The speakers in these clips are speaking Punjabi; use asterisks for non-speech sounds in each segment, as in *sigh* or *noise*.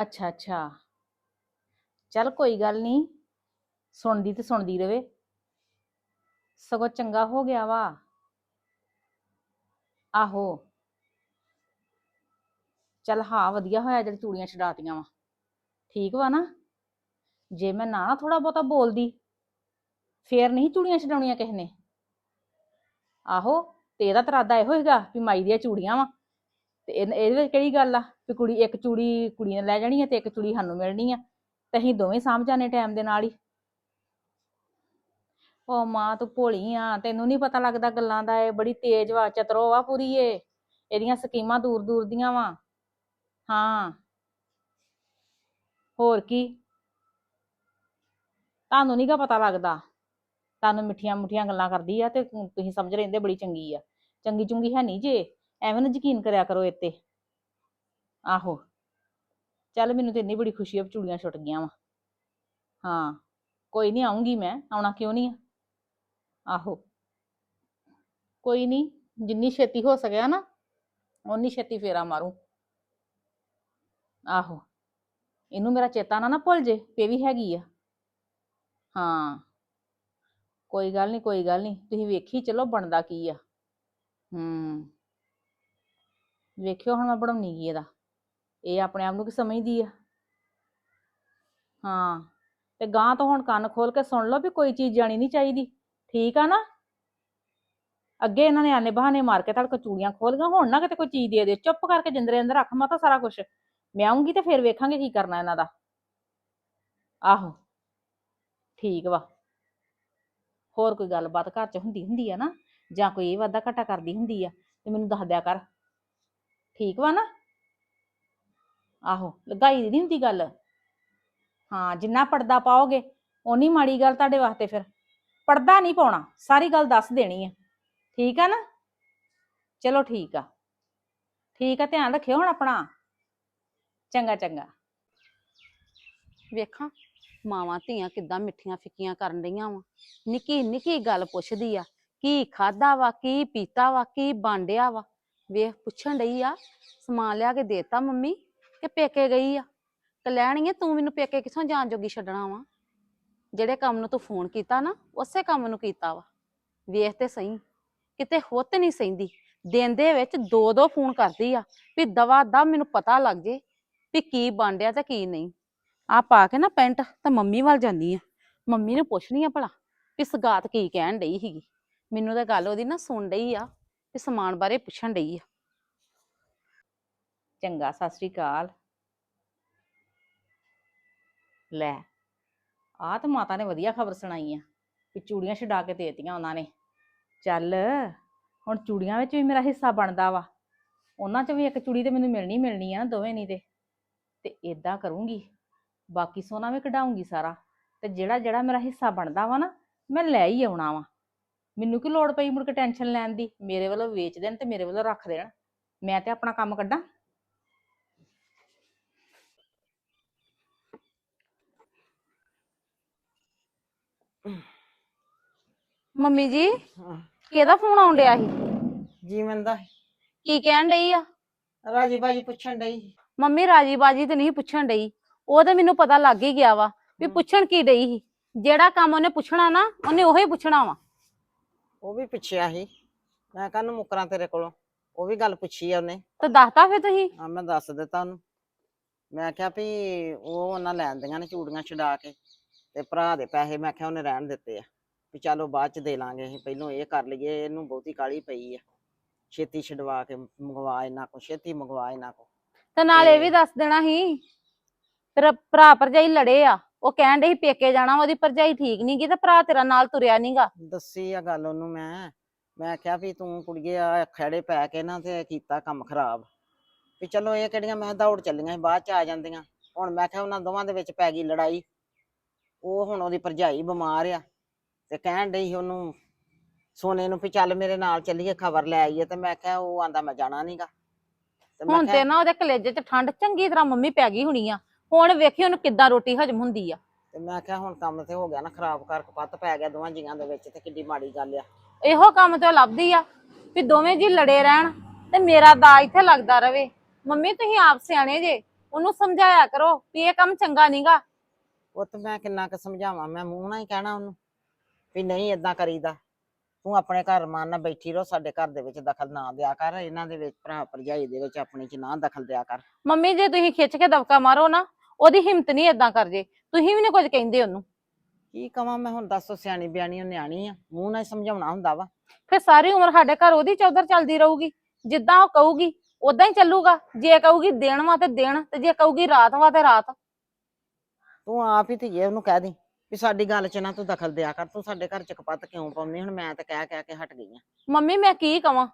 ਅੱਛਾ ਅੱਛਾ। ਚੱਲ ਕੋਈ ਗੱਲ ਨਹੀਂ ਸੁਣਦੀ ਤੇ ਸੁਣਦੀ ਰਵੇ। ਸਗੋਂ ਚੰਗਾ ਹੋ ਗਿਆ ਵਾ। ਆਹੋ। ਚੱਲ ਹਾਂ, ਵਧੀਆ ਹੋਇਆ ਜਿਹੜੀ ਚੂੜੀਆਂ ਛਡਾਤੀਆਂ ਵਾ। ਠੀਕ ਵਾ ਨਾ? ਜੇ ਮੈਂ ਨਾ ਥੋੜਾ ਬਹੁਤਾ ਬੋਲਦੀ, ਫੇਰ ਨਹੀਂ ਚੂੜੀਆਂ ਛਡਾਉਣੀਆਂ ਕਿਸੇ ਨੇ। ਆਹੋ, ਤੇ ਇਹਦਾ ਤਰਾਦਾ ਇਹੋ ਹੀਗਾ ਵੀ ਮਾਈ ਦੀਆਂ ਚੂੜੀਆਂ ਵਾ। ਤੇ ਇਹ- ਇਹਦੇ ਵਿੱਚ ਕਿਹੜੀ ਗੱਲ ਆ? ਵੀ ਕੁੜੀ ਇੱਕ ਚੂੜੀ ਕੁੜੀ ਨੇ ਲੈ ਜਾਣੀ ਆ ਤੇ ਇੱਕ ਚੂੜੀ ਸਾਨੂੰ ਮਿਲਣੀ ਆ ਤੇ ਅਸੀਂ ਦੋਵੇਂ ਸਾਂਭ ਜਾਣੇ ਟਾਈਮ ਦੇ ਨਾਲ ਹੀ। ਉਹ ਮਾਂ ਤੂੰ ਭੋਲੀ ਆ, ਤੈਨੂੰ ਨਹੀਂ ਪਤਾ ਲੱਗਦਾ ਗੱਲਾਂ ਦਾ, ਇਹ ਬੜੀ ਤੇਜ਼ ਵਾ, ਚਤਰੋ ਵਾ ਪੂਰੀ ਏ ਇਹਦੀਆਂ ਸਕੀਮਾਂ ਦੂਰ ਦੂਰ ਦੀਆਂ ਵਾ। ਹਾਂ। ਹੋਰ ਕੀ? ਤੁਹਾਨੂੰ ਨੀਗਾ ਪਤਾ ਲੱਗਦਾ। ਤੁਹਾਨੂੰ ਮਿੱਠੀਆਂ ਮੁੱਠੀਆਂ ਗੱਲਾਂ ਕਰਦੀ ਆ ਤੇ ਤੁਸੀਂ ਸਮਝ ਰਹਿੰਦੇ ਬੜੀ ਚੰਗੀ ਆ। ਚੰਗੀ ਚੁੰਗੀ ਹੈ ਨਹੀਂ ਜੇ। ਐਵੇਂ ਨਾ ਯਕੀਨ ਕਰਿਆ ਕਰੋ ਇੱਥੇ। ਆਹੋ। ਚੱਲ ਮੈਨੂੰ ਤੇ ਇੰਨੀ ਬੜੀ ਖੁਸ਼ੀ ਆ ਵੀ ਚੂੜੀਆਂ ਛੁੱਟ ਗਈਆਂ ਵਾ। ਹਾਂ, ਕੋਈ ਨਹੀਂ ਆਉਂਗੀ ਮੈਂ, ਆਉਣਾ ਕਿਉਂ ਨਹੀਂ ਆ? ਆਹੋ। ਕੋਈ ਨਹੀਂ ਜਿੰਨੀ ਛੇਤੀ ਹੋ ਸਕਿਆ ਨਾ, ਓਨੀ ਛੇਤੀ ਫੇਰਾ ਮਾਰੂ। ਆਹੋ। ਇਹਨੂੰ ਮੇਰਾ ਚੇਤਾ ਨਾ ਨਾ ਭੁੱਲ ਜੇ ਤੇ ਵੀ ਹੈਗੀ ਆ। ਹਾਂ। ਕੋਈ ਗੱਲ ਨਹੀਂ ਕੋਈ ਗੱਲ ਨਹੀਂ ਤੁਸੀਂ ਵੇਖੀ ਚਲੋ ਬਣਦਾ ਕੀ ਆ। ਹੂੰ। ਵੇਖਿਓ ਹੁਣ ਮੈਂ ਬਣਾਉਣੀ ਕੀ ਇਹਦਾ। ਇਹ ਆਪਣੇ ਆਪ ਨੂੰ ਕੀ ਸਮਝਦੀ ਆ? ਹਾਂ, ਤੇ ਗਾਂ ਤੋਂ ਹੁਣ ਕੰਨ ਖੋਲ ਕੇ ਸੁਣ ਲਓ ਵੀ ਕੋਈ ਚੀਜ਼ ਜਾਣੀ ਨਹੀਂ ਚਾਹੀਦੀ। ਠੀਕ ਆ ਨਾ? ਅੱਗੇ ਇਹਨਾਂ ਨੇ ਆਨੇ ਬਹਾਨੇ ਮਾਰ ਕੇ ਤੁਹਾਡੇ ਕੋਲ ਚੂੜੀਆਂ ਖੋਲ ਗਈਆਂ, ਹੁਣ ਨਾ ਕਿਤੇ ਕੋਈ ਚੀਜ਼ ਦੇ ਦੇ। ਚੁੱਪ ਕਰਕੇ ਜਿੰਦਰੇ ਅੰਦਰ ਰੱਖ ਮਾ ਤਾਂ ਸਾਰਾ ਕੁਝ ਮੈਂ ਆਉਂਗੀ ਤੇ ਫਿਰ ਵੇਖਾਂਗੇ ਕੀ ਕਰਨਾ ਇਹਨਾਂ ਦਾ। ਆਹੋ, ਠੀਕ ਵਾ। ਹੋਰ ਕੋਈ ਗੱਲਬਾਤ ਘਰ 'ਚ ਹੁੰਦੀ ਹੁੰਦੀ ਆ ਨਾ? ਜਾਂ ਕੋਈ ਇਹ ਵਾਧਾ ਘਾਟਾ ਕਰਦੀ ਹੁੰਦੀ ਆ? ਤੇ ਮੈਨੂੰ ਦੱਸ ਦਿਆ ਕਰ। ਠੀਕ ਵਾ ਨਾ? ਆਹੋ ਲਗਾਈ ਦੀ ਨਹੀਂ ਹੁੰਦੀ ਗੱਲ? ਹਾਂ, ਜਿੰਨਾ ਪਰਦਾ ਪਾਓਗੇ, ਓਨੀ ਮਾੜੀ ਗੱਲ ਤੁਹਾਡੇ ਵਾਸਤੇ ਫਿਰ। ਪਰਦਾ ਨਹੀਂ ਪਾਉਣਾ, ਸਾਰੀ ਗੱਲ ਦੱਸ ਦੇਣੀ ਆ। ਠੀਕ ਆ ਨਾ? ਚਲੋ ਠੀਕ ਆ। ਠੀਕ ਆ, ਧਿਆਨ ਰੱਖਿਓ ਹੁਣ ਆਪਣਾ। ਚੰਗਾ ਚੰਗਾ। ਵੇਖਾਂ, ਮਾਵਾਂ ਧੀਆਂ ਕਿੱਦਾਂ ਮਿੱਠੀਆਂ ਫਿੱਕੀਆਂ ਕਰਨ ਰਹੀਆਂ ਵਾ। ਨਿੱਕੀ ਨਿੱਕੀ ਗੱਲ ਪੁੱਛਦੀ ਆ, ਕੀ ਖਾਦਾ ਵਾ, ਕੀ ਪੀਤਾ ਵਾ, ਕੀ ਬਾਂਡਿਆ ਵਾ। ਵੇਖ, ਪੁੱਛਣ ਡਈ ਆ, ਸਮਾਨ ਲਿਆ ਕੇ ਦੇਤਾ ਮੰਮੀ। ਕਿ ਪੇਕੇ ਗਈ ਆ? ਤੇ ਕਲਿਆਣੀਏ ਤੂੰ ਮੈਨੂੰ ਪੇਕੇ ਕਿੱਥੋਂ ਜਾਣ ਜੋਗੀ ਛੱਡਣਾ ਵਾ? ਜਿਹੜੇ ਕੰਮ ਨੂੰ ਤੂੰ ਫੋਨ ਕੀਤਾ ਨਾ, ਉਸੇ ਕੰਮ ਨੂੰ ਕੀਤਾ ਵਾ। ਵੇਖ ਤੇ ਸਹੀ, ਕਿਤੇ ਹੁੱਤ ਨਹੀਂ ਸਹਿੰਦੀ। ਦਿਨ ਦੇ ਵਿੱਚ ਦੋ ਦੋ ਫੋਨ ਕਰਦੀ ਆ, ਵੀ ਦਵਾ ਦਾ ਮੈਨੂੰ ਪਤਾ ਲੱਗ ਜੇ ਵੀ ਕੀ ਬਾਂਡਿਆ ਤੇ ਕੀ ਨਹੀਂ। ਆ ਪਾ ਕੇ ਨਾ ਪੈਂਟ ਤਾਂ ਮੰਮੀ ਵੱਲ ਜਾਂਦੀ ਆ। ਮੰਮੀ ਨੂੰ ਪੁੱਛਣੀ ਆ ਭਲਾ, ਵੀ ਸਗਾਤ ਕੀ ਕਹਿਣ ਡਈ ਸੀਗੀ? ਮੈਨੂੰ ਤਾਂ ਗੱਲ ਉਹਦੀ ਨਾ ਸੁਣ ਡਈ ਆ, ਵੀ ਸਮਾਨ ਬਾਰੇ ਪੁੱਛਣ ਡਈ ਆ। ਚੰਗਾ, ਸਤਿ ਸ੍ਰੀ ਅਕਾਲ। ਲੈ, ਆਹ ਤਾਂ ਮਾਤਾ ਨੇ ਵਧੀਆ ਖਬਰ ਸੁਣਾਈ ਆ ਕਿ ਚੂੜੀਆਂ ਛਡਾ ਕੇ ਦੇਤੀਆਂ ਉਹਨਾਂ ਨੇ। ਚੱਲ, ਹੁਣ ਚੂੜੀਆਂ ਵਿੱਚ ਵੀ ਮੇਰਾ ਹਿੱਸਾ ਬਣਦਾ ਵਾ। ਉਹਨਾਂ 'ਚ ਵੀ ਇੱਕ ਚੂੜੀ ਤੇ ਮੈਨੂੰ ਮਿਲਣੀ ਮਿਲਣੀ ਆ ਦੋਵੇਂ ਨਹੀਂ ਤੇ। ਤੇ ਇਦਾਂ ਕਰੂੰਗੀ, ਬਾਕੀ ਸੋਨਾ ਵੀ ਕਢਾਉਂਗੀ ਸਾਰਾ। ਤੇ ਜਿਹੜਾ ਜਿਹੜਾ ਮੇਰਾ ਹਿੱਸਾ ਬਣਦਾ ਵਾ ਨਾ, ਮੈਂ ਲੈ ਹੀ ਆਉਣਾ ਵਾ। ਮੈਨੂੰ ਕੀ ਲੋੜ ਪਈ ਮੁੜ ਕੇ ਟੈਨਸ਼ਨ ਲੈਣ ਦੀ? ਮੇਰੇ ਵੱਲੋਂ ਵੇਚ ਦੇਣ ਤੇ ਮੇਰੇ ਵੱਲੋਂ ਰੱਖ ਦੇਣ। ਮੈਂ ਤੇ ਆਪਣਾ ਕੰਮ ਕੱਢਾਂ। ਮੰਮੀ ਜੀ ਹਾਂ, ਕਿਹਦਾ ਫੋਨ ਆਉਣ ਡਿਆ ਸੀ? ਜੀਵਨ ਦਾ। ਕੀ ਕਹਿਣ ਡਈ ਆ? ਰਾਜੀ ਬਾਜੀ ਪੁੱਛਣ ਡਈ ਮੰਮੀ ਰਾਜੀ ਬਾਜੀ ਤੇ ਨਹੀਂ ਪੁੱਛਣ ਡਈ। ਉਹ ਤੇ ਮੈਨੂੰ ਪਤਾ ਲੱਗ ਹੀ ਗਿਆ ਵਾ ਵੀ। ਪੁੱਛਣ ਕੀ ਡਈ ਸੀ। ਜਿਹੜਾ ਕੰਮ ਉਹਨੇ ਪੁੱਛਣਾ ਨਾ ਉਹਨੇ ਉਹੀ ਪੁੱਛਣਾ ਵਾ। ਉਹ ਵੀ ਪੁੱਛਿਆ ਸੀ। ਮੈਂ ਕਹਿੰਦਾ ਮੁਕਰਾਂ ਤੇਰੇ ਕੋਲੋਂ। ਉਹ ਵੀ ਗੱਲ ਪੁੱਛੀ ਆ ਉਹਨੇ। ਤੇ ਦੱਸਤਾ ਫਿਰ ਤੁਸੀਂ? ਆ ਮੈਂ ਦੱਸ ਦਿੱਤਾ ਉਹਨੂੰ। ਮੈਂ ਕਿਹਾ ਵੀ ਉਹ ਉਹਨਾਂ ਲੈਂਦੀਆਂ ਨੇ ਚੂੜੀਆਂ ਛਡਾ ਕੇ ਤੇ ਭਰਾ ਦੇ ਪੈਸੇ ਮੈਂ ਕਿਹਾ ਉਹਨੇ ਰਹਿਣ ਦਿੱਤੇ ਆ। ਵੀ ਚਲੋ ਬਾਅਦ ਚ ਦੇ ਲਾਂਗੇ ਅਸੀਂ ਪਹਿਲੋਂ ਇਹ ਕਰ ਲਈਏ ਇਹਨੂੰ ਬਹੁਤੀ ਕਾਲੀ ਪਈ ਆ। ਛੇਤੀ ਛਡਵਾ ਕੇ ਮੰਗਵਾ ਇਹਨਾਂ ਕੋ ਛੇਤੀ ਮੰਗਵਾ ਇਹਨਾਂ ਕੋ ਤੇ ਨਾਲ ਇਹ ਵੀ ਦੱਸ ਦੇਣਾ ਸੀ ਤੇਰਾ ਭਰਾ ਭਰਜਾਈ ਲੜੇ ਆ ਉਹ ਕਹਿਣ ਡੇ ਸੀ ਪੇਕੇ ਜਾਣਾ ਉਹਦੀ ਭਰਜਾਈ ਠੀਕ ਨੀ ਗੀ ਤੇ ਭਰਾ ਤੇਰਾ ਨਾਲ ਤੁਰਿਆ ਨੀਗਾ ਦੱਸੀ ਆ ਗੱਲ ਉਹਨੂੰ ਮੈਂ ਮੈਂ ਕਿਹਾ ਵੀ ਤੂੰ ਕੁੜੀਏ ਆ ਖੜੇ ਪੈ ਕੇ ਨਾ ਤੇ ਕੀਤਾ ਕੰਮ ਖਰਾਬ। ਵੀ ਚਲੋ ਇਹ ਕਿਹੜੀਆਂ ਮੈਂ ਦੌੜ ਚੱਲੀਆਂ ਸੀ ਬਾਅਦ ਚ ਆ ਜਾਂਦੀਆਂ। ਹੁਣ ਮੈਂ ਕਿਹਾ ਉਹਨਾਂ ਦੋਵਾਂ ਦੇ ਵਿੱਚ ਪੈ ਗਈ ਲੜਾਈ। ਉਹ ਹੁਣ ਉਹਦੀ ਭਰਜਾਈ ਬਿਮਾਰ ਆ। ਤੇ ਕਹਿਣ ਡਈ ਉਹਨੂੰ ਸੋਨੇ ਨੂੰ ਵੀ ਚੱਲ ਮੇਰੇ ਨਾਲ ਚੱਲੀਏ ਖਬਰ ਲੈ ਆਈਏ। ਤੇ ਮੈਂ ਕਿਹਾ ਉਹ ਆਂਦਾ ਮੈਂ ਜਾਣਾ ਨਹੀਂਗਾ ਤੇ ਮੈਂ ਹੁਣ ਤੇ ਕਿਹਾ ਨਾ ਉਹਦੇ ਕਲੇਜੇ 'ਚ ਠੰਡ ਚੰਗੀ ਤਰ੍ਹਾਂ ਮੰਮੀ ਪੈ ਗਈ ਹੋਣੀ ਆ। ਹੁਣ ਵੇਖੀ ਉਹਨੂੰ ਕਿੱਦਾਂ ਰੋਟੀ ਹਜਮ ਹੁੰਦੀ ਆ। ਤੇ ਮੈਂ ਕਿਹਾ ਹੁਣ ਕੰਮ ਤੇ ਹੋ ਗਿਆ ਨਾ ਖਰਾਬ ਕਰ ਕਪੱਤ ਪੈ ਗਿਆ ਦੋਵਾਂ ਜੀਆਂ ਦੇ ਵਿੱਚ ਤੇ ਕਿੱਡੀ ਮਾੜੀ ਗੱਲ ਆ। ਇਹੋ ਕੰਮ ਤੇ ਉਹ ਲੱਭਦੀ ਆ ਵੀ ਦੋਵੇਂ ਜੀ ਲੜੇ ਰਹਿਣ ਤੇ ਮੇਰਾ ਦਾ ਇੱਥੇ ਲੱਗਦਾ ਰਵੇ। ਮੰਮੀ ਤੁਸੀਂ ਆਪ ਸਿਆਣੇ ਜੇ ਉਹਨੂੰ ਸਮਝਾਇਆ ਕਰੋ ਵੀ ਇਹ ਕੰਮ ਚੰਗਾ ਨਹੀਂਗਾ ਉਹ ਤੇ ਮੈਂ ਕਿੰਨਾ ਕੁ ਸਮਝਾਵਾਂ? ਮੈਂ ਮੂੰਹ ਨਾਲ ਹੀ ਕਹਿਣਾ ਉਹਨੂੰ। ਵੀ ਨਹੀਂ ਇਦਾਂ ਕਰੀਦਾ। ਤੂੰ ਆਪਣੇ ਘਰ ਮਾਨ ਨਾਲ ਬੈਠੀ ਰਹੋ ਸਾਡੇ ਘਰ ਦੇ ਵਿੱਚ ਦਖਲ ਨਾ ਦਿਆ ਕਰ। ਇਹਨਾਂ ਦੇ ਵਿੱਚ ਭਰਾ ਭਰਜਾਈ ਦੇ ਵਿੱਚ ਆਪਣੀ ਚ ਨਾ ਦਖਲ ਦਿਆ ਕਰ। ਮੰਮੀ ਜੇ ਤੁਸੀਂ ਖਿੱਚ ਕੇ ਦਬਕਾ ਮਾਰੋ ਨਾ ਉਹਦੀ ਹਿੰਮਤ ਨਹੀਂ ਏਦਾਂ ਕਰ ਜੇ। ਤੁਸੀਂ ਵੀ ਨਹੀਂ ਕੁਝ ਕਹਿੰਦੇ ਉਹਨੂੰ। ਕੀ ਕਵਾਂ ਮੈਂ ਹੁਣ ਦੱਸੋ ਸਿਆਣੀ ਬਿਆਣੀ ਉਹ ਨਿਆਣੀ ਆ। ਮੂੰਹ ਨਾਲ ਹੀ ਸਮਝਾਉਣਾ ਹੁੰਦਾ ਵਾ। ਫਿਰ ਸਾਰੀ ਉਮਰ ਸਾਡੇ ਘਰ ਉਹਦੀ ਚੌਧਰ ਚੱਲਦੀ ਰਹੂਗੀ। ਜਿੱਦਾਂ ਉਹ ਕਹੂਗੀ ਉਦਾਂ ਹੀ ਚੱਲੂਗਾ। ਜੇ ਕਹੂਗੀ ਦਿਨ ਵਾ ਤੇ ਦਿਨ ਤੇ ਜੇ ਕਹੂਗੀ ਰਾਤ ਵਾ ਤੇ ਰਾਤ। ਤੂੰ ਆਪ ਹੀ ਧੀਏ ਉਹਨੂੰ ਕਹਿ ਦੀ। ਵੀ ਸਾਡੀ ਗੱਲ 'ਚ ਨਾ ਤੂੰ ਦਖਲ ਦਿਆ ਕਰ ਤੂੰ ਸਾਡੇ ਘਰ 'ਚ ਕਪੱਤ ਕਿਉਂ ਪਾਉਂਦੀ ਹੁਣ ਮੈਂ ਤਾਂ ਕਹਿ ਕਹਿ ਕੇ ਹਟ ਗਈ ਆ। ਮੰਮੀ ਮੈਂ ਕੀ ਕਵਾਂ?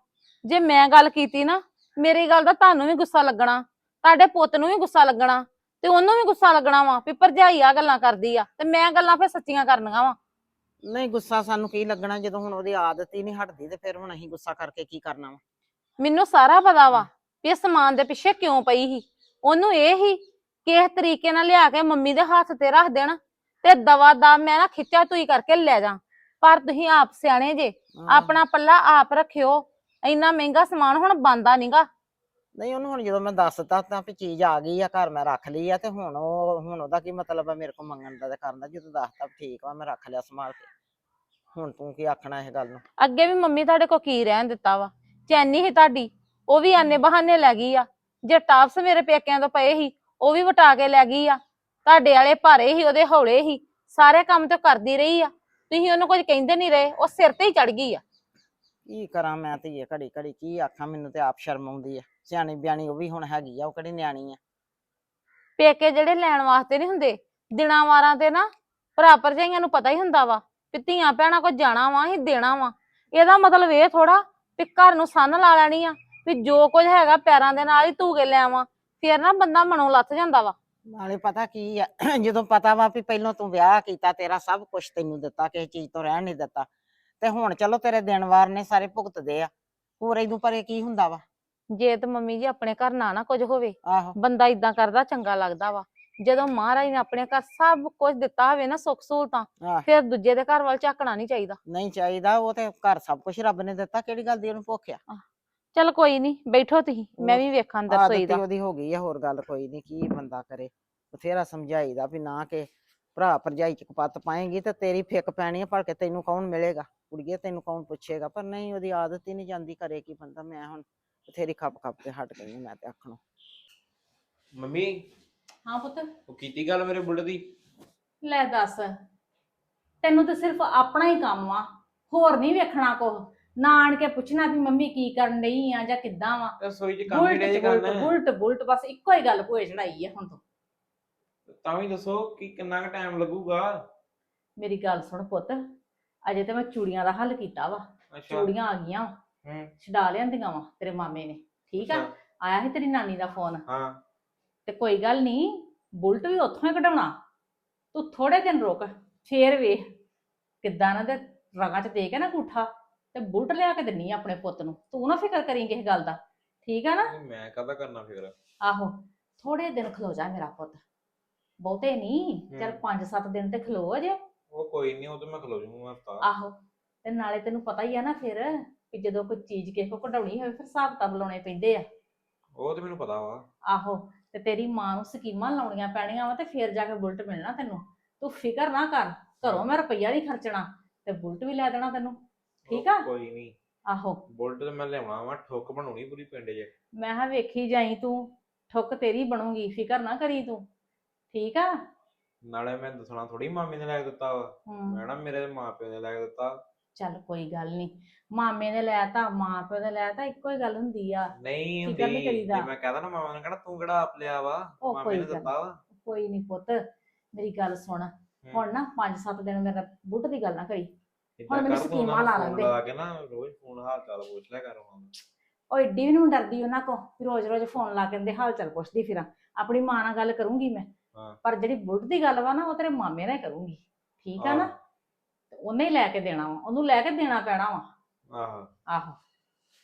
ਜੇ ਮੈਂ ਗੱਲ ਕੀਤੀ ਨਾ ਮੇਰੀ ਗੱਲ ਦਾ ਤੁਹਾਨੂੰ ਵੀ ਗੁੱਸਾ ਲੱਗਣਾ ਤੁਹਾਡੇ ਪੁੱਤ ਨੂੰ ਵੀ ਗੁੱਸਾ ਲੱਗਣਾ ਤੇ ਉਹਨੂੰ ਵੀ ਗੁੱਸਾ ਲੱਗਣਾ ਵਾ ਵੀ ਭਰਜਾਈ ਆ ਗੱਲਾਂ ਕਰਦੀ ਆ ਤੇ ਮੈਂ ਗੱਲਾਂ ਫਿਰ ਸੱਚੀਆਂ ਕਰਨੀਆਂ ਵਾ। ਨਹੀਂ ਗੁੱਸਾ ਸਾਨੂੰ ਕੀ ਲੱਗਣਾ? ਜਦੋਂ ਹੁਣ ਉਹਦੀ ਆਦਤ ਹੀ ਨਹੀਂ ਹਟਦੀ ਤੇ ਫਿਰ ਹੁਣ ਅਸੀਂ ਗੁੱਸਾ ਕਰਕੇ ਕੀ ਕਰਨਾ ਵਾ? ਮੈਨੂੰ ਸਾਰਾ ਪਤਾ ਵਾ ਵੀ ਇਹ ਸਮਾਨ ਦੇ ਪਿੱਛੇ ਕਿਉਂ ਪਈ ਸੀ। ਉਹਨੂੰ ਇਹ ਹੀ ਕਿਸ ਤਰੀਕੇ ਨਾਲ ਲਿਆ ਕੇ ਮੰਮੀ ਦੇ ਹੱਥ ਤੇ ਰੱਖ ਦੇਣ ਤੇ ਦਵਾ ਦਾ ਮੈਂ ਨਾ ਖਿੱਚਾ ਤੂਈ ਕਰਕੇ ਲੈ ਜਾ। ਪਰ ਤੁਸੀਂ ਆਪ ਸਿਆਣੇ ਜੇ ਹਾਂ। ਆਪਣਾ ਪੱਲਾ ਆਪ ਰੱਖਿਓ। ਇੰਨਾ ਮਹਿੰਗਾ ਸਮਾਨ ਹੁਣ ਬੰਦਾ ਨਹੀਂਗਾ ਨਹੀਂ ਉਹਨੂੰ ਹੁਣ ਜਦੋਂ ਮੈਂ ਦੱਸਤਾ ਤਾਂ ਵੀ ਚੀਜ਼ ਆ ਗਈ ਆ ਘਰ ਮੈਂ ਰੱਖ ਲਈ ਆ ਤੇ ਹੁਣ ਉਹ ਹੁਣ ਉਹਦਾ ਕੀ ਮਤਲਬ ਆ ਮੇਰੇ ਕੋਲ ਮੰਗਣ ਦਾ ਤੇ ਕਰਨ ਦਾ ਜਦੋਂ ਦੱਸਤਾ ਵੀ ਠੀਕ ਆ ਮੈਂ ਰੱਖ ਲਿਆ ਸੰਭਾਲ ਕੇ ਹੁਣ ਤੂੰ ਕੀ ਆਖਣਾ ਇਹ ਗੱਲ ਨੂੰ? ਅੱਗੇ ਵੀ ਮੰਮੀ ਤੁਹਾਡੇ ਕੋ ਕੀ ਰਹਿਣ ਦਿੱਤਾ ਵਾ? ਚੈਨੀ ਸੀ ਤੁਹਾਡੀ ਉਹ ਵੀ ਆਨੇ ਬਹਾਨੇ ਲੈ ਗਈ ਆ। ਜੇ ਟਾਪਸ ਮੇਰੇ ਪੇਕਿਆਂ ਤੋਂ ਪਏ ਸੀ ਉਹ ਵੀ ਵਟਾ ਕੇ ਲੈ ਗਈ ਆ। ਤੁਹਾਡੇ ਵਾਲੇ ਭਾਰੇ ਸੀ ਉਹਦੇ ਹੌਲੇ ਸੀ ਸਾਰੇ ਕੰਮ ਤੇ ਕਰਦੀ ਰਹੀ ਆ। ਤੁਸੀਂ ਉਹਨੂੰ ਕੁਝ ਕਹਿੰਦੇ ਨਹੀਂ ਰਹੇ ਉਹ ਸਿਰ ਤੇ ਹੀ ਚੜ ਗਈ ਆ। ਕੀ ਕਰਾਂ ਮੈਂ ਧੀਏ ਘੜੀ ਘੜੀ ਕੀ ਆਖਾਂ ਮੈਨੂੰ ਤੇ ਆਪ ਸ਼ਰਮ ਆਉਂਦੀ ਆ। ਸਿਆਣੀ ਬਿਆਣੀ ਉਹ ਵੀ ਹੁਣ ਹੈਗੀ ਆ ਉਹ ਕਿਹੜੀ ਨਿਆਣੀ ਆ। ਪੇਕੇ ਜਿਹੜੇ ਲੈਣ ਵਾਸਤੇ ਨਹੀਂ ਹੁੰਦੇ ਦਿਨਾਂ ਵਾਰਾਂ ਤੇ ਨਾ ਭਰਾ ਭਰਜਾਈਆਂ ਨੂੰ ਪਤਾ ਹੀ ਹੁੰਦਾ ਵਾ ਵੀ ਧੀਆਂ ਭੈਣਾਂ ਕੋ ਜਾਣਾ ਵਾ ਹੀ ਦੇਣਾ ਵਾ। ਇਹਦਾ ਮਤਲਬ ਇਹ ਥੋੜਾ ਵੀ ਘਰ ਨੂੰ ਸੰਨ ਲਾ ਲੈਣੀ ਆ ਵੀ ਜੋ ਕੁਝ ਹੈਗਾ ਪੈਰਾਂ ਦੇ ਨਾਲ ਹੀ ਧੂਗੇ ਲੈ ਆਵਾਂ ਫਿਰ ਨਾ ਬੰਦਾ ਮਨੋਂ ਲੱਥ ਜਾਂਦਾ ਵਾ। ਨਾਲੇ ਪਤਾ ਕੀ ਆ *clears throat* ਜਦੋਂ ਪਤਾ ਵਾ ਵੀ ਪਹਿਲਾਂ ਤੂੰ ਵਿਆਹ ਕੀਤਾ ਤੇਰਾ ਸਭ ਕੁਝ ਤੈਨੂੰ ਦਿੱਤਾ ਕਿਸੇ ਚੀਜ਼ ਤੋਂ ਰਹਿਣ ਨਹੀਂ ਦਿੱਤਾ ਤੇ ਹੁਣ ਚਲੋ ਤੇਰੇ ਦਿਨ ਵਾਰ ਨੇ ਸਾਰੇ ਭੁਗਤਦੇ ਆ ਹੋਰ ਇਹਨੂੰ ਪਰੇ ਕੀ ਹੁੰਦਾ ਵਾ? ਜੇ ਤੇ ਮੰਮੀ ਜੀ ਆਪਣੇ ਘਰ ਨਾ ਨਾ ਕੁਝ ਹੋਵੇ ਆਹੋ। ਬੰਦਾ ਇਦਾਂ ਕਰਦਾ ਚੰਗਾ ਲੱਗਦਾ ਵਾ ਜਦੋਂ ਮਹਾਰਾਜ ਨੇ ਆਪਣੇ ਘਰ ਸਭ ਕੁਝ ਦਿੱਤਾ ਹੋਵੇ ਨਾ ਸੁੱਖ ਸਹੂਲਤਾਂ ਆਹ। ਫਿਰ ਦੂਜੇ ਦੇ ਘਰ ਵੱਲ ਝਾਕਣਾ ਨਹੀਂ ਚਾਹੀਦਾ। ਨਹੀਂ ਚਾਹੀਦਾ ਉਹ ਤੇ ਘਰ ਸਭ ਕੁਝ ਰੱਬ ਨੇ ਦਿੱਤਾ ਕਿਹੜੀ ਗੱਲ ਦੀ ਉਹਨੂੰ ਭੁੱਖ ਆ? ਚਲ ਕੋਈ ਨਹੀਂ ਬੈਠੋ ਤੁਸੀਂ ਮੈਂ ਵੀ ਵੇਖਾਂ ਅੰਦਰ ਆਦਤ ਸੋਈ ਹੀ ਦਾ ਉਹਦੀ ਹੋ ਗਈ ਆ ਹੋਰ ਗੱਲ ਕੋਈ ਨਹੀਂ ਕੀ ਬੰਦਾ ਕਰੇ? ਬਥੇਰਾ ਸਮਝਾਈਦਾ ਵੀ ਨਾ ਕਿ ਭਰਾ ਭਰਜਾਈ ਚ ਕਪੱਤ ਪਾਏਗੀ ਤੇ ਤੇਰੀ ਫਿੱਕ ਪੈਣੀ ਆ ਭੜ ਕੇ ਤੈਨੂੰ ਕੌਣ ਮਿਲੇਗਾ? ਕੁੜੀਏ ਤੈਨੂੰ ਕੌਣ ਪੁੱਛੇਗਾ? ਪਰ ਨਹੀਂ ਉਹਦੀ ਆਦਤ ਹੀ ਨਹੀਂ ਜਾਂਦੀ ਘਰੇ ਕੀ ਬੰਦਾ ਮੈਂ ਹੁਣ ਬਥੇਰੀ ਖੱਪ ਖੱਪ ਤੇ ਹਟ ਗਈ ਆ ਮੈਂ ਤੇ ਆਖਣੋਂ। ਮੰਮੀ ਹਾਂ ਪੁੱਤ। ਉਹ ਕੀਤੀ ਗੱਲ ਮੇਰੇ ਬੁੱਢ ਦੀ? ਲੈ ਦੱਸ ਤੈਨੂੰ ਤਾਂ ਸਿਰਫ ਆਪਣਾ ਹੀ ਕੰਮ ਆ ਹੋਰ ਨਹੀਂ ਵੇਖਣਾ ਕੁਛ। ਨਾ ਆਣ ਕੇ ਪੁੱਛਣਾ ਵੀ ਮੰਮੀ ਕੀ ਕਰਨ ਡਈ ਆ ਜਾਂ ਕਿੱਦਾਂ ਵਾ। ਰਸੋਈ 'ਚ ਕੰਮ ਹੀ ਬੁਲਟ ਨਹੀਂ ਚ ਬੁਲਟ ਕਰਨਾ ਬੁਲਟ ਬੁਲਟ ਬਸ ਇੱਕੋ ਹੀ ਗੱਲ ਭੋਏ ਚੜਾਈ ਆ ਹੁਣ ਤੋਂ। ਤਾਂ ਵੀ ਦੱਸੋ ਕਿ ਕਿੰਨਾ ਕੁ ਟਾਈਮ ਲੱਗੂਗਾ? ਮੇਰੀ ਗੱਲ ਸੁਣ ਪੁੱਤ ਅਜੇ ਤੇ ਮੈਂ ਚੂੜੀਆਂ ਦਾ ਹੱਲ ਕੀਤਾ ਵਾ। ਅੱਛਾ। ਚੂੜੀਆਂ ਆ ਗਈਆਂ ਵਾਂ, ਹੂੰ। ਛਡਾ ਲਿਆਂਦੀਆਂ ਵਾ ਤੇਰੇ ਮਾਮੇ ਨੇ। ਠੀਕ ਆ? ਅੱਛਾ, ਆਇਆ ਸੀ ਤੇਰੀ ਨਾਨੀ ਦਾ ਫੋਨ। ਹਾਂ। ਤੇ ਕੋਈ ਗੱਲ ਨਹੀਂ ਬੁਲਟ ਵੀ ਉੱਥੋਂ ਹੀ ਕਢਾਉਣਾ। ਤੂੰ ਥੋੜੇ ਦਿਨ ਰੁਕ ਫੇਰ ਵੇਖ ਕਿੱਦਾਂ ਨਾ ਤੇ ਰਗਾਂ 'ਚ ਦੇ ਕੇ ਨਾ ਗੂਠਾ ਤੇ ਬੁਲਟ ਲਿਆ ਕੇ ਦਿੰਨੀ ਆ ਆਪਣੇ ਪੁੱਤ ਨੂੰ। ਤੂੰ ਨਾ ਫਿਕਰ ਕਰੀਂ ਕਿਸੇ ਗੱਲ ਦਾ। ਠੀਕ ਆ ਨਾ? ਨਹੀਂ, ਮੈਂ ਕਾਹਦਾ ਕਰਨਾ ਫਿਕਰ? ਆਹੋ ਥੋੜੇ ਦਿਨ ਖਲੋ ਜਾ ਮੇਰਾ ਪੁੱਤ। ਬਹੁਤੇ ਨਹੀਂ ਚਲ ਹੂੰ। 5-7 ਦਿਨ ਤੇ ਖਲੋ ਅਜੇ। ਉਹ ਕੋਈ ਨਹੀਂ ਉਹ ਤੇ ਮੈਂ ਖਲੋ ਜੂਗਾ ਹਫਤਾ। ਆਹੋ ਤੇ ਨਾਲੇ ਤੈਨੂੰ ਪਤਾ ਹੀ ਆ ਨਾ ਫਿਰ ਕਿ ਜਦੋਂ ਕੋਈ ਚੀਜ਼ ਕਿਸੇ ਕੋ ਕਢਾਉਣੀ ਹੋਵੇ ਫਿਰ ਹਿਸਾਬ ਕਿਤਾਬ ਲਾਉਣੇ ਪੈਂਦੇ ਆ। ਉਹ ਤੇ ਮੈਨੂੰ ਪਤਾ ਵਾ। ਆਹੋ ਤੇ ਤੇਰੀ ਮਾਂ ਨੂੰ ਸਕੀਮਾਂ ਲਾਉਣੀਆਂ ਪੈਣੀਆਂ ਵਾ ਤੇ ਫੇਰ ਜਾ ਕੇ ਬੁਲਟ ਮਿਲਣਾ ਤੈਨੂੰ। ਤੂੰ ਫਿਕਰ ਨਾ ਕਰ ਘਰੋਂ ਮੈਂ ਰੁਪਈਆ ਨਹੀਂ ਖਰਚਣਾ ਤੇ ਬੁਲਟ ਵੀ ਲੈ ਦੇਣਾ ਤੈਨੂੰ। ਠੀਕ ਆ? ਕੋਈ ਨਹੀਂ ਆਹੋ। ਬੁਲਟ ਤੇ ਮੈਂ ਲਿਆਉਣਾ ਵਾ ਠੁੱਕ ਬਣਾਉਣੀ ਪੂਰੀ ਪਿੰਡ 'ਚ। ਮੈਂ ਹਾਂ ਵੇਖੀ ਜਾਈ ਤੂੰ ਠੁੱਕ ਤੇਰੀ ਬਣੂਗੀ ਫਿਕਰ ਨਾ ਕਰੀ ਤੂੰ। ਠੀਕ ਆ? ਨਾਲੇ ਮੈਂ ਦੱਸਣਾ ਥੋੜੀ ਮਾਮੀ ਨੇ ਲੈ ਕੇ ਦਿੱਤਾ ਵਾ। ਹਮ, ਮੈਂ ਨਾ ਮੇਰੇ ਮਾਪਿਓ ਨੇ ਲੈ ਕੇ ਦਿੱਤਾ। ਚੱਲ ਕੋਈ ਗੱਲ ਨਹੀਂ ਮਾਮੇ ਨੇ ਲੈ ਤਾ ਮਾਂ ਪਿਓ ਨੇ ਲੈ ਤਾ ਇੱਕੋ ਹੀ ਗੱਲ ਹੁੰਦੀ ਆ। ਨਹੀਂ ਫਿਕਰ ਨੀ ਹੁੰਦੀ। ਕਰੀਦਾ। ਜੇ ਮੈਂ ਕਹਦਾ ਨਾ ਮਾਮਾ ਨੇ ਕਹਿਣਾ ਤੂੰ ਕਿਹੜਾ ਆਪ ਲਿਆ ਵਾ? ਉਹ ਮਾਮੀ ਕੋਈ ਨੇ ਗੱਲ ਦਿੱਤਾ ਵਾ ਕੋਈ ਨਹੀਂ ਪੁੱਤ ਮੇਰੀ ਗੱਲ ਸੁਣ। ਹੁਣ ਨਾ 5-7 ਦਿਨ ਮੇਰਾ ਬੁੱਟ ਦੀ ਗੱਲ ਨਾ ਕਰੀ। ਏਦਾਂ ਮੈਨੂੰ ਸਕੀਮਾਂ ਲਾ ਲੈਂਦੇ। ਲਾ ਕੇ ਨਾ ਰੋਜ਼ ਫੋਨ ਹਾਲ ਚਾਲ ਪੁੱਛ ਲਿਆ ਕਰ ਉਹਨਾਂ ਨੂੰ ਉਹ ਏਡੀ ਵੀ ਨਹੀਂ ਡਰਦੀ ਉਹਨਾਂ ਕੋ ਰੋਜ਼-ਰੋਜ਼ ਫੋਨ ਲਾ ਕੇ ਉਹਦੇ ਹਾਲ ਚਾਲ ਪੁੱਛਦੀ ਫਿਰਾਂ। ਆਪਣੀ ਮਾਂ ਨਾਲ ਗੱਲ ਕਰੂੰਗੀ ਮੈਂ। ਹਾਂ। ਪਰ ਜਿਹੜੀ ਬੁੱਢ ਦੀ ਗੱਲ ਵਾ ਨਾ ਉਹ ਤੇਰੇ ਮਾਮੇ ਨਾਲ ਹੀ ਕਰੂੰਗੀ। ਠੀਕ ਆ ਨਾ? ਆਹੋ। ਤੇ ਉਹਨੇ ਹੀ ਲੈ ਕੇ ਦੇਣਾ ਵਾ। ਉਹਨੂੰ ਲੈ ਕੇ ਦੇਣਾ ਪੈਣਾ ਵਾ। ਆਹੋ। ਆਹੋ।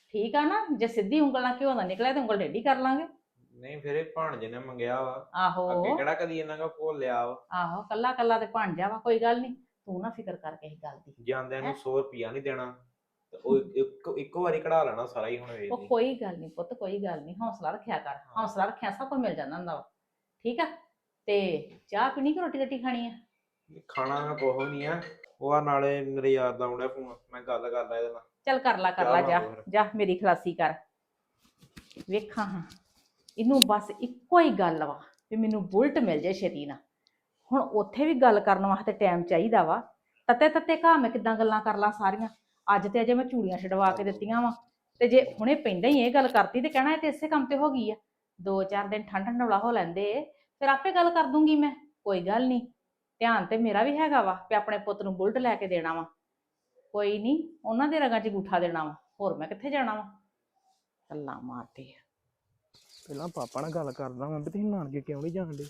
ਠੀਕ ਆ ਨਾ? ਜੇ ਸਿੱਧੀ ਉਂਗਲ ਨਾਲ ਘਿਓ ਨਾ ਨਿਕਲਿਆ ਤੇ ਉਂਗਲ ਟੇਢੀ ਕਰ ਲਾਂਗੇ। ਨਹੀਂ ਫਿਰ ਇਹ ਭਾਣਜੇ ਨੇ ਮੰਗਿਆ ਵਾ। ਆਹੋ। ਅੱਗੇ ਕਿਹੜਾ ਕਦੀ ਇਹਨਾਂ ਕੋ ਭੁੱਲਿਆ ਵਾ। ਆਹੋ ਕੱਲਾ ਕੱਲਾ ਤੇ ਭਾਂਜਾ ਵਾ ਕੋਈ ਗੱਲ ਨਹੀਂ ਤੂੰ ਨਾ ਫਿਕਰ ਕਰ ਕਿਸੇ ਗੱਲ ਦੀ ਜਾਂਦਿਆਂ ਨੂੰ ਹੈਂ? 100 ਰੁਪਿਆ ਨਹੀਂ ਦੇਣਾ ਤੇ ਉਹ ਇੱਕ ਇੱਕੋ ਵਾਰੀ ਕਢਾ ਲੈਣਾ ਸਾਰਾ ਹੀ ਹੁਣ ਵੇਚ ਉਹ ਕੋਈ ਗੱਲ ਨਹੀਂ ਪੁੱਤ ਕੋਈ ਗੱਲ ਨਹੀਂ ਹੌਸਲਾ ਰੱਖਿਆ ਕਰ। ਹੌਸਲਾ ਰੱਖਿਆ ਸਭ ਕੁਝ ਮਿਲ ਜਾਂਦਾ ਹੁੰਦਾ ਵਾ ਠੀਕ ਆ ਤੇ ਚਾਹ ਪੀਣੀ ਕਿ ਰੋਟੀ ਰੱਟੀ ਖਾਣੀ ਆ ਖਾਣਾ ਕੁਛ ਨਹੀਂ ਆ ਉਹ ਆ ਨਾਲੇ ਮੇਰੇ ਯਾਰ ਦਾ ਆਉਣਾ ਫੋਨ ਮੈਂ ਗੱਲ ਕਰਦਾ ਇਹਦੇ ਨਾਲ ਚੱਲ ਕਰ ਲਾ ਕਰ ਲਾ ਜਾ। ਜਾ ਮੇਰੀ ਖਲਾਸੀ ਕਰ ਵੇਖਾਂ ਹਾਂ ਇਹਨੂੰ ਬਸ ਇੱਕੋ ਹੀ ਗੱਲ ਵਾ ਵੀ ਮੈਨੂੰ ਬੁਲਟ ਮਿਲ ਜਾਏ ਛੇਤੀ ਨਾਲ ਹੁਣ ਉੱਥੇ ਵੀ ਗੱਲ ਕਰਨ ਵਾਸਤੇ ਟਾਈਮ ਚਾਹੀਦਾ ਵਾ। ਤੱਤੇ ਤੱਤੇ ਘਾਹ ਮੈਂ ਕਿਦਾਂ ਗੱਲਾਂ ਕਰ ਲਾਂ ਸਾਰੀਆਂ। ਅੱਜ ਤੇ ਅਜੇ ਮੈਂ ਚੂੜੀਆਂ ਛਡਵਾ ਕੇ ਦਿੱਤੀਆਂ ਵਾ। ਤੇ ਜੇ ਹੁਣੇ ਪੈਂਦਾ ਹੀ ਇਹ ਗੱਲ ਕਰਤੀ ਤੇ ਕਹਿਣਾ ਇਹ ਤੇ ਇਸੇ ਕੰਮ ਤੇ ਹੋ ਗਈ ਆ। ਦੋ ਚਾਰ ਦਿਨ ਠੰਡ ਠੰਡੌਲਾ ਹੋ ਲੈਂਦੇ ਫਿਰ ਆਪੇ ਗੱਲ ਕਰ ਦੂੰਗੀ ਮੈਂ, ਕੋਈ ਗੱਲ ਨਹੀਂ। ਧਿਆਨ ਤੇ ਮੇਰਾ ਵੀ ਹੈਗਾ ਵਾ ਵੀ ਆਪਣੇ ਪੁੱਤ ਨੂੰ ਬੁਲਟ ਲੈ ਕੇ ਦੇਣਾ ਵਾ। ਕੋਈ ਨਹੀਂ, ਉਹਨਾਂ ਦੇ ਰਗਾਂ 'ਚ ਗੂਠਾ ਦੇਣਾ ਵਾ। ਹੋਰ ਮੈਂ ਕਿੱਥੇ ਜਾਣਾ ਵਾ? ਗੱਲਾਂ ਮਾਰਦੇ ਆ। ਪਹਿਲਾਂ ਪਾਪਾ ਨਾਲ ਗੱਲ ਕਰਦਾ ਹਾਂ ਵੀ ਤੁਸੀਂ ਨਾਨਕੇ ਕਿਉਂ ਨਹੀਂ ਜਾਂਦੇ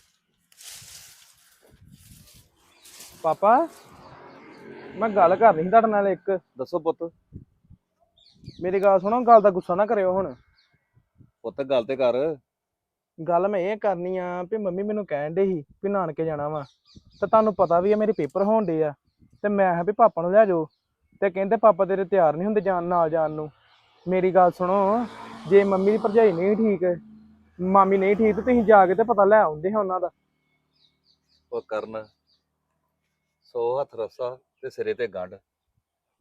ਪਾਪਾ ਮੈਂ ਗੱਲ ਕਰਨੀ ਸੀ ਤੁਹਾਡੇ ਨਾਲ ਇੱਕ। ਦੱਸੋ ਪੁੱਤ। ਮੇਰੀ ਗੱਲ ਸੁਣੋ ਗੱਲ ਦਾ ਗੁੱਸਾ ਨਾ ਕਰਿਓ ਹੁਣ। ਪੁੱਤ ਗੱਲ ਤੇ ਕਰ। ਗੱਲ ਮੈਂ ਇਹ ਕਰਨੀ ਆ ਵੀ ਮੰਮੀ ਮੈਨੂੰ ਕਹਿਣ ਦੇ ਸੀ ਵੀ ਨਾਨਕੇ ਜਾਣਾ ਵਾ। ਤੇ ਤੁਹਾਨੂੰ ਪਤਾ ਵੀ ਆ ਮੇਰੇ ਪੇਪਰ ਹੋਣ ਦੇ ਆ। ਤੇ ਮੈਂ ਕਿਹਾ ਵੀ ਪਾਪਾ ਨੂੰ ਲੈ ਜਾਓ। ਤੇ ਕਹਿੰਦੇ ਪਾਪਾ ਤੇਰੇ ਤਿਆਰ ਨਹੀਂ ਹੁੰਦੇ ਜਾਣ ਨਾਲ ਜਾਣ ਨੂੰ। ਮੇਰੀ ਗੱਲ ਸੁਣੋ ਜੇ ਮੰਮੀ ਦੀ ਭਰਜਾਈ ਨਹੀਂ ਠੀਕ ਮਾਮੀ ਨਹੀਂ ਠੀਕ ਤੇ ਤੁਸੀਂ ਜਾ ਕੇ ਤੇ ਪਤਾ ਲੈ ਆਉਂਦੇ ਹਾਂ ਉਹਨਾਂ ਦਾ। ਉਹ ਕਰਨ। ਸੋ ਹੱਥ ਰਸਾ ਤੇ ਸਿਰੇ ਤੇ ਗੰਢ।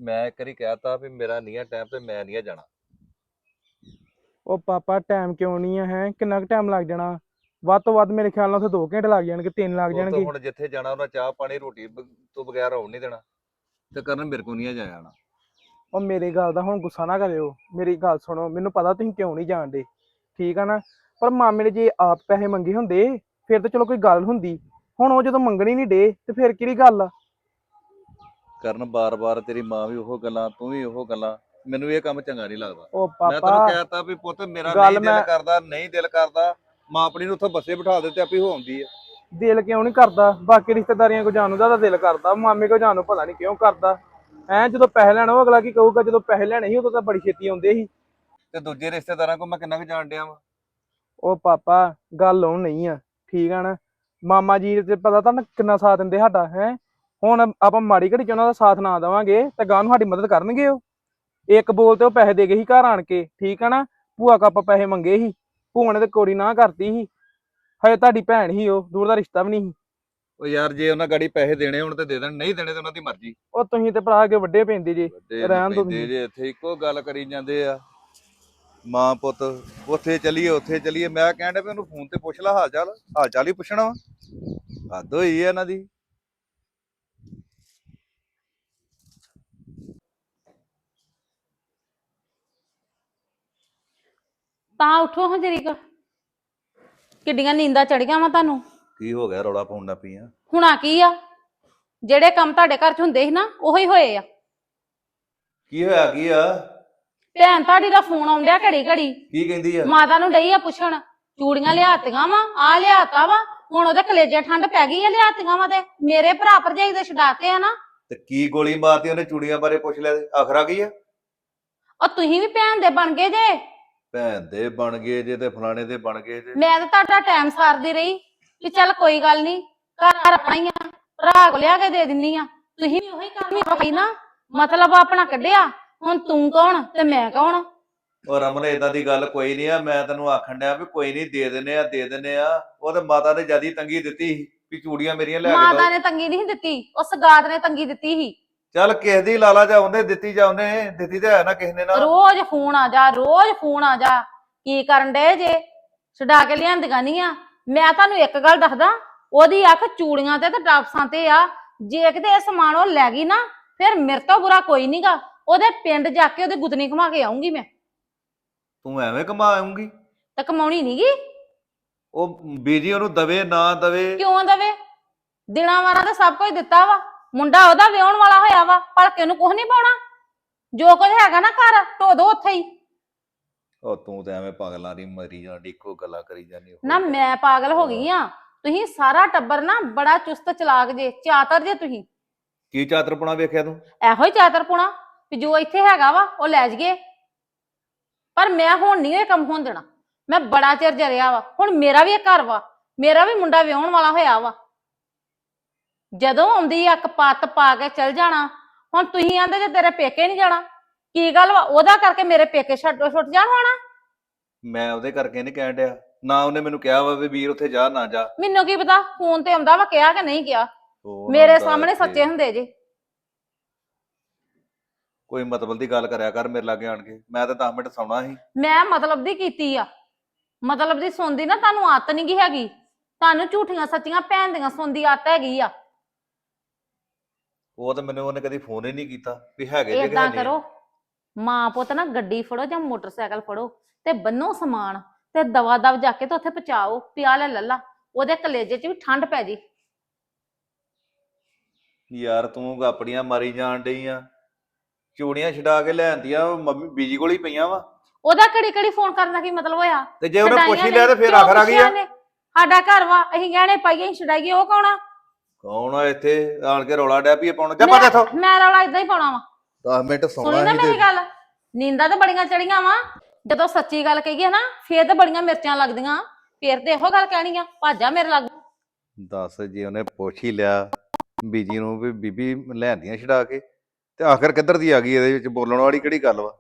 ਮੈਂ ਇੱਕ ਵਾਰੀ ਕਹਿਤਾ ਵੀ ਮੇਰਾ ਨਹੀਂ ਆ ਟਾਈਮ ਤੇ ਮੈਂ ਨਹੀਂ ਆ ਜਾਣਾ। ਉਹ ਪਾਪਾ ਟਾਈਮ ਕਿਉਂ ਨਹੀਂ ਆ ਹੈ? ਕਿੰਨਾ ਕੁ ਟਾਈਮ ਲੱਗ ਜਾਣਾ? ਵੱਧ ਤੋਂ ਵੱਧ ਮੇਰੇ ਖਿਆਲ ਨਾਲ ਉੱਥੇ 2 ਘੰਟੇ ਲੱਗ ਜਾਣਗੇ 3 ਲੱਗ ਉਹ ਤਾਂ ਜਾਣਗੇ। ਹੁਣ ਜਿੱਥੇ ਜਾਣਾ ਉਹਨਾਂ ਚਾਹ ਪਾਣੀ ਰੋਟੀ ਬ- ਤੋਂ ਬਗੈਰ ਆਉਣ ਨਹੀਂ ਦੇਣਾ। ਤੇ ਕਰਨ ਮੇਰੇ ਕੋ ਨਹੀਂ ਆ ਜਾਣਾ। ਉਹ ਮੇਰੀ ਗੱਲ ਦਾ ਹੁਣ ਗੁੱਸਾ ਨਾ ਕਰਿਓ। ਮੇਰੀ ਗੱਲ ਸੁਣੋ ਮੈਨੂੰ ਪਤਾ ਤੁਸੀਂ ਕਿਉਂ ਨਹੀਂ ਜਾਣਦੇ। ਠੀਕ ਆ ਨਾ? ਪਰ ਮਾਮੇ ਨੇ ਜੇ ਆਪ ਪੈਸੇ ਮੰਗੇ ਹੁੰਦੇ ਫਿਰ ਤਾਂ ਚਲੋ ਕੋਈ ਗੱਲ ਹੁੰਦੀ। ਹੁਣ ਉਹ ਜਦੋਂ ਮੰਗਣੀ ਨਹੀਂ ਡੇ ਤੇ ਫਿਰ ਕਿਹੜੀ ਗੱਲ ਆ? ਕਰਨ ਬਾਰ-ਬਾਰ ਤੇਰੀ ਮਾਂ ਵੀ ਉਹ ਗੱਲਾਂ ਤੂੰ ਵੀ ਉਹ ਗੱਲਾਂ ਮੈਨੂੰ ਇਹ ਕੰਮ ਚੰਗਾ ਨਹੀਂ ਲੱਗਦਾ। ਉਹ ਮੈਂ ਤੈਨੂੰ ਪਾਪਾ ਕਹਿਤਾ ਵੀ ਪੁੱਤ ਮੇਰਾ ਗੱਲ ਨਹੀਂ ਦਿਲ ਮੈਂ- ਕਰਦਾ ਨਹੀਂ ਦਿਲ ਕਰਦਾ ਮਾਂ ਆਪਣੀ ਨੂੰ ਉੱਥੇ ਬੱਸੇ ਬਿਠਾ ਦੇ ਤੇ ਆਪੇ ਹੋ ਆਉਂਦੀ ਆ। ਦਿਲ ਕਿਉਂ ਨਹੀਂ ਕਰਦਾ? ਬਾਕੀ ਰਿਸ਼ਤੇਦਾਰੀਆਂ ਕੋ ਜਾਣ ਜ਼ਿਆਦਾ ਦਿਲ ਕਰਦਾ ਮਾਮੇ ਕੋ ਜਾਣ ਪਤਾ ਨਹੀਂ ਕਿਉਂ ਕਰਦਾ। ਐ ਜਦੋਂ ਪੈਸੇ ਲੈਣਾ ਉਹ ਅਗਲਾ ਕੀ ਕਹੂਗਾ? ਜਦੋਂ ਪੈਸੇ ਲੈਣੇ ਸੀ ਉਦੋਂ ਤਾਂ ਬੜੀ ਛੇਤੀ ਆਉਂਦੇ ਸੀ। ਤੇ ਦੂਜੇ ਰਿਸ਼ਤੇਦਾਰਾਂ ਕੋ ਮੈਂ ਕਿੰਨਾ ਕੁ ਜਾਣ ਡਿਆ ਵਾਂ? ਉਹ ਪਾਪਾ ਗੱਲ ਉਹ ਨਹੀਂ ਆ ਠੀਕ ਆ ਨਾ? ਮਾਮਾ ਜੀ ਤੇ ਪਤਾ ਤੁਹਾਨੂੰ ਕਿੰਨਾ ਸਾਥ ਦਿੰਦੇ ਸਾਡਾ ਹੈ? ਹੁਣ ਆਪਾਂ ਮਾੜੀ ਘੜੀ ਚ ਉਹਨਾਂ ਦਾ ਸਾਥ ਨਾ ਦੇਵਾਂਗੇ ਤਾਂ ਗਾਂ ਨੂੰ ਸਾਡੀ ਮਦਦ ਕਰਨਗੇ ਉਹ। ਇੱਕ ਬੋਲ ਤੇ ਉਹ ਪੈਸੇ ਦੇ ਗਏ ਸੀ ਘਰ ਆਣ ਕੇ ਠੀਕ ਆ ਨਾ? ਭੂਆ ਕੋ ਆਪਾਂ ਪੈਸੇ ਮੰਗੇ ਸੀ ਭੂਆ ਨੇ ਤੇ ਕੋਰੀ ਨਾ ਕਰਤੀ ਸੀ। ਹਜੇ ਤੁਹਾਡੀ ਭੈਣ ਹੀ ਉਹ ਦੂਰ ਦਾ ਰਿਸ਼ਤਾ ਵੀ ਨਹੀਂ ਸੀ। ਉਹ ਯਾਰ ਜੇ ਉਹਨਾਂ ਗਾੜੀ ਪੈਸੇ ਦੇਣੇ ਹੋਣ ਤੇ ਦੇ ਦੇਣ ਨਹੀਂ ਦੇਣੇ ਤੇ ਉਹਨਾਂ ਦੀ ਮਰਜ਼ੀ। ਉਹ ਤੁਸੀਂ ਤੇ ਭਰਾ ਕੇ ਵੱਡੇ ਪੈਂਦੇ ਜੇ ਰਹਿਣ ਦਿਓ ਪੈਂਦੇ ਤੁਸੀਂ। ਜੇ ਇੱਥੇ ਇੱਕੋ ਗੱਲ ਕਰੀ ਜਾਂਦੇ ਆ। ਮਾਂ ਪੁੱਤ ਉੱਥੇ ਚਲੀਏ ਉੱਥੇ ਚਲੀਏ। ਮੈਂ ਕਹਿਣ ਡਿਆ ਵੀ ਉਹਨੂੰ ਫੋਨ ਤੇ ਪੁੱਛ ਲੈ ਹਾਲ ਚਾਲ ਹਾਲ ਚਾਲ ਹੀ ਪੁੱਛਣਾ ਵਾ। ਹੱਦ ਹੋਈ ਆ ਇਹਨਾਂ ਦੀ। ਤਾਂ ਉਠੋ ਹਾਂ ਜਰੀ ਕੁ ਕਿੱਡੀਆਂ ਨੀਂਦਾਂ ਚੜੀਆਂ ਵਾ ਤੁਹਾਨੂੰ? ਕੀ ਹੋ ਗਿਆ? ਰੌਲਾ ਪਾਉਣ ਲੱਗ ਪਈ ਆ। ਹੁਣਾ ਕੀ ਆ? ਜਿਹੜੇ ਕੰਮ ਤੁਹਾਡੇ ਘਰ ਚ ਹੁੰਦੇ ਸੀ ਨਾ ਉਹੀ ਹੋਏ ਆ। ਕੀ ਹੋਇਆ? ਕੀ ਆ? ਭੈਣ ਤੁਹਾਡੀ ਦਾ ਫੋਨ ਆਉਂਦਿਆ ਘੜੀ ਘੜੀ। ਕੀ ਕਹਿੰਦੀ ਆ? ਮਾਤਾ ਨੂੰ ਡਈ ਆ ਪੁੱਛਣ ਚੂੜੀਆਂ ਲਿਆਤੀਆਂ ਵਾ ਆ ਲਿਆਤਾ ਵਾ ਹੁਣ ਉਹਦੇ ਕਲੇਜੇ ਠੰਡ ਪੈ ਗਈ ਆ ਲਿਆਤੀਆਂ ਵਾ ਤੇ ਮੇਰੇ ਭਰਾ ਭਰਜਾਈ ਦੇ ਛਡਾਤੇ ਆ ਨਾ। ਤੇ ਕੀ ਗੋਲੀ ਮਾਰਤੀ ਉਹਨੇ ਚੂੜੀਆਂ ਬਾਰੇ ਪੁੱਛ ਲਿਆ ਆਖਰਾ ਕੀ ਆ? ਉਹ ਤੁਸੀਂ ਵੀ ਭੈਣ ਦੇ ਬਣ ਗਏ ਜੇ। ਭੈਣ ਦੇ ਬਣ ਗਏ ਜੇ ਤੇ ਫਲਾਣੇ ਦੇ ਬਣ ਗਏ ਜੇ। ਮੈਂ ਤਾਂ ਤੁਹਾਡਾ ਟਾਈਮ ਸਾਰਦੀ ਰਹੀ ਕਿ ਚੱਲ ਕੋਈ ਗੱਲ ਨਹੀਂ ਘਰ ਆਪਣਾ ਹੀ ਆ ਭਰਾ ਕੋ ਲਿਆ ਕੇ ਦੇ ਦਿੰਨੀ ਆ। ਤੁਸੀਂ ਵੀ ਉਹੀ ਕੰਮ ਹੀ ਨਾ ਮਤਲਬ ਆਪਣਾ ਕੱਢਿਆ ਹੁਣ ਤੂੰ ਕੌਣ ਤੇ ਮੈਂ ਕੌਣ? ਉਹ ਰਮਨ ਏਦਾਂ ਦੀ ਗੱਲ ਕੋਈ ਨਹੀਂ ਆ ਮੈਂ ਤੈਨੂੰ ਆਖਣ ਡਿਆ ਵੀ ਕੋਈ ਨਹੀਂ ਦੇ ਦਿੰਨੇ ਆ ਦੇ ਦਿੰਨੇ ਆ। ਉਹ ਤੇ ਮਾਤਾ ਨੇ ਜਿਆਦੀ ਤੰਗੀ ਦਿੱਤੀ ਸੀ ਵੀ ਚੂੜੀਆਂ ਮੇਰੀਆਂ ਲੈ ਕੇ ਮਾਤਾ ਦੋ। ਨੇ ਤੰਗੀ ਨਹੀਂ ਦਿੱਤੀ ਉਹ ਸਗਾਤ ਨੇ ਤੰਗੀ ਦਿੱਤੀ ਸੀ। ਚੱਲ ਕਿਸੇ ਦੀ ਲਾਲਾ ਜਾ ਉਹਨੇ ਦਿੱਤੀ ਜਾ ਉਹਨੇ ਦਿੱਤੀ ਤੇ ਹੈ ਨਾ ਕਿਸੇ ਨੇ ਨਾ। ਰੋਜ਼ ਫੋਨ ਆ ਜਾ ਰੋਜ਼ ਫੋਨ ਆ ਜਾ। ਕੀ ਕਰਨ ਡੇ ਜੇ? ਛਡਾ ਕੇ ਲਿਆਂਦੀਆਂ ਨਹੀਂ ਆ। ਮੈਂ ਤੁਹਾਨੂੰ ਇੱਕ ਗੱਲ ਦੱਸਦਾ ਉਹਦੀ ਅੱਖ ਚੂੜੀਆਂ ਤੇ ਤੇ ਟਾਪਸਾਂ ਤੇ ਆ। ਜੇ ਕਿਤੇ ਇਹ ਸਮਾਨ ਉਹ ਲੈ ਗਈ ਨਾ ਫਿਰ ਮੇਰੇ ਤੋਂ ਬੁਰਾ ਕੋਈ ਨਹੀਂਗਾ ਉਹਦੇ ਪਿੰਡ ਜਾ ਕੇ ਉਹਦੀ ਗੁੱਤਨੀ ਘੁਮਾ ਕੇ ਆਉਂਗੀ ਮੈਂ। ਤੂੰ ਐਵੇਂ ਕਮਾਉਂਗੀ ਤੇ ਕਮਾਉਣੀ ਨਹੀਂਗੀ ਉਹ ਬੀਜੀ ਉਹਨੂੰ ਦਵੇ ਨਾ ਦਵੇ। ਕਿਉਂ ਦਵੇ? ਦਿਨਾਂ ਵਾਰਾਂ ਤਾਂ ਸਭ ਕੁਝ ਦਿੱਤਾ ਵਾ। ਮੁੰਡਾ ਉਹਦਾ ਵਿਆਹਣ ਵਾਲਾ ਹੋਇਆ ਵਾ ਭਲਕੇ ਨੂੰ ਕੁਝ ਨਹੀਂ ਪਾਉਣਾ। ਜੋ ਕੁਝ ਹੈਗਾ ਨਾ ਘਰ ਢੋ ਦੋ ਉੱਥੇ ਹੀ। ਉਹ ਤੂੰ ਤਾਂ ਐਵੇਂ ਪਾਗਲਾਂ ਦੀ ਮਰੀ ਜਾਂਦੀ ਇੱਕੋ ਗੱਲਾਂ ਕਰੀ ਜਾਂਦੀ ਨਾ ਮੈਂ ਪਾਗਲ ਹੋ ਗਈ ਆ। ਤੁਸੀਂ ਸਾਰਾ ਟੱਬਰ ਨਾ ਬੜਾ ਚੁਸਤ ਚਲਾਕ ਜੇ ਚਾਤਰ ਜੇ ਤੁਸੀਂ। ਕੀ ਚਾਤਰਪਣਾ ਵੇਖਿਆ ਤੂੰ? ਇਹੋ ਹੀ ਚਾਤਰਪੁਣਾ ਵੀ ਜੋ ਇੱਥੇ ਹੈਗਾ ਵਾ ਉਹ ਲੈ ਜਗੇ ਪਰ ਮੈਂ ਹੁਣ ਨਹੀਂ ਇਹ ਕੰਮ ਹੋਣ ਦੇਣਾ। ਮੈਂ ਬੜਾ ਚਿਰ ਜਰਿਆ ਵਾ। ਹੁਣ ਮੇਰਾ ਵੀ ਇਹ ਘਰ ਵਾ। ਮੇਰਾ ਵੀ ਮੁੰਡਾ ਵਿਆਹਣ ਵਾਲਾ ਹੋਇਆ ਵਾ। ਜਦੋਂ ਆਉਂਦੀ ਆ ਕਪੱਤ ਪਾ ਕੇ ਚਲ ਜਾਣਾ ਹੁਣ ਤੁਸੀਂ ਆਂਦੇ ਜੇ ਤੇਰੇ ਪੇਕੇ ਨਹੀਂ ਜਾਣਾ ਕੀ ਗੱਲ ਵਾ? ਉਹਦਾ ਕਰਕੇ ਮੇਰੇ ਪੇਕੇ ਛੱਡ ਛੁੱਟ ਜਾਣ ਹੋਣਾ ਮੈਂ ਉਹਦੇ ਕਰਕੇ ਨਹੀਂ ਕਹਿਣ ਡਿਆ ਨਾ ਉਹਨੇ ਮੈਨੂੰ ਕਿਹਾ ਵਾ ਵੀ ਵੀਰ ਉੱਥੇ ਜਾ ਨਾ ਜਾ। ਮੈਨੂੰ ਕੀ ਪਤਾ ਫੋਨ ਤੇ ਆਉਂਦਾ ਵਾ ਕਿਹਾ ਕਿ ਨਹੀਂ ਕਿਹਾ। ਉਹ ਨਾ ਮੇਰੇ ਸਾਹਮਣੇ। ਸੱਚੇ ਹੁੰਦੇ ਜੇ। ਕੋਈ ਮਤਲਬ ਦੀ ਗੱਲ ਕਰਿਆ ਕਰ ਮੇਰੇ ਲਾਗੇ ਆਣ ਕੇ ਮੈਂ ਤਾਂ 10 ਮਿੰਟ ਸੌਣਾ ਸੀ। ਮੈਂ ਮਤਲਬ ਦੀ ਕੀਤੀ ਆ। ਮਤਲਬ ਦੀ ਸੁਣਦੀ ਨਾ ਤੁਹਾਨੂੰ ਆਦਤ ਨਹੀਂ ਗੀ ਹੈਗੀ। ਤੁਹਾਨੂੰ ਝੂਠੀਆਂ ਸੱਚੀਆਂ ਭੈਣ ਦੀਆਂ ਸੁਣਦੀ ਆਦਤ ਹੈਗੀ ਆ। ਉਹ ਤਾਂ ਮੈਨੂੰ ਉਹਨੇ ਕਦੀ ਫੋਨ ਹੀ ਨਹੀਂ ਕੀਤਾ ਵੀ ਹੈਗੇ ਜੇ ਨਹੀਂ। ਕਰੋ ਮਾਂ ਪੁੱਤ ਨਾ ਗੱਡੀ ਫੜੋ ਜਾਂ ਮੋਟਰਸਾਈਕਲ ਫੜੋ ਤੇ ਬੰਨੋ ਸਮਾਨ ਤੇ ਦਵਾ ਦਵ ਜਾ ਕੇ ਤੇ ਉੱਥੇ ਪਹੁੰਚਾਓ ਪਿਆ ਲੈ ਲੱਲਾ ਉਹਦੇ ਕਲੇਜੇ 'ਚ ਵੀ ਠੰਡ ਪੈ ਜੇ। ਯਾਰ ਤੂੰ ਗਾਪੜੀਆਂ ਮਾਰੀ ਜਾਣ ਡਈ ਆ। ਚੂੜੀਆਂ ਛਡਾ ਕੇ ਲੈਂਦੀਆਂ ਮੰਮੀ ਬੀਜੀ ਕੋਲ ਹੀ ਪਈਆਂ ਵਾ। ਉਹਦਾ ਕਿਹੜੀ ਕਿਹੜੀ ਫੋਨ ਕਰਨ ਦਾ ਕੀ ਮਤਲਬ ਹੋਇਆ? ਤੇ ਜੇ ਉਹਨੇ ਪੁੱਛ ਹੀ ਲਿਆ ਤੇ ਫੇਰ ਆਖਰ ਆ ਗਈ ਆ। ਨੇ? ਸਾਡਾ ਘਰ ਵਾ ਅਸੀਂ ਗਹਿਣੇ ਪਾਈਏ ਅਸੀਂ ਛਡਾਈਏ ਉਹ ਕੌਣ ਆ? ਕੌਣ ਆ ਇੱਥੇ? ਆਣ ਕੇ ਰੌਲਾ ਡਿਆ ਪਈ ਪਾਉਣ। ਜਾ ਪਾ ਇੱਥੋਂ। ਮੈਂ ਰੌਲਾ ਇਦਾਂ ਹੀ ਪਾਉਣਾ ਵਾ। 10 ਮਿੰਟ ਸੁਣੀ ਸੌਣਾ ਨਾ ਮੇਰੀ ਤੇ ਗੱਲ? ਨੀਂਦਾਂ ਤਾਂ ਬੜੀਆਂ ਚੜੀਆਂ ਵਾ। ਜਦੋਂ ਸੱਚੀ ਗੱਲ ਕਹੀਏ ਨਾ ਫੇਰ ਤਾਂ ਬੜੀਆਂ ਮਿਰਚਾਂ ਲੱਗਦੀਆਂ। ਫੇਰ ਤੇ ਇਹੋ ਗੱਲ ਕਹਿਣੀ ਆ ਭਾਜਾ ਮੇਰੇ ਲੱਗ। ਦੱਸ ਜੇ ਉਹਨੇ ਪੁੱਛ ਹੀ ਲਿਆ ਬੀਜੀ ਨੂੰ ਵੀ ਬੀਬੀ ਲੈਂਦੀਆਂ ਛਡਾ ਕੇ। ਤੇ ਆਖਰ ਕਿੱਧਰ ਦੀ ਆ ਗਈ ਇਹਦੇ ਵਿੱਚ? ਬੋਲਣ ਵਾਲੀ ਕਿਹੜੀ ਗੱਲ ਵਾ?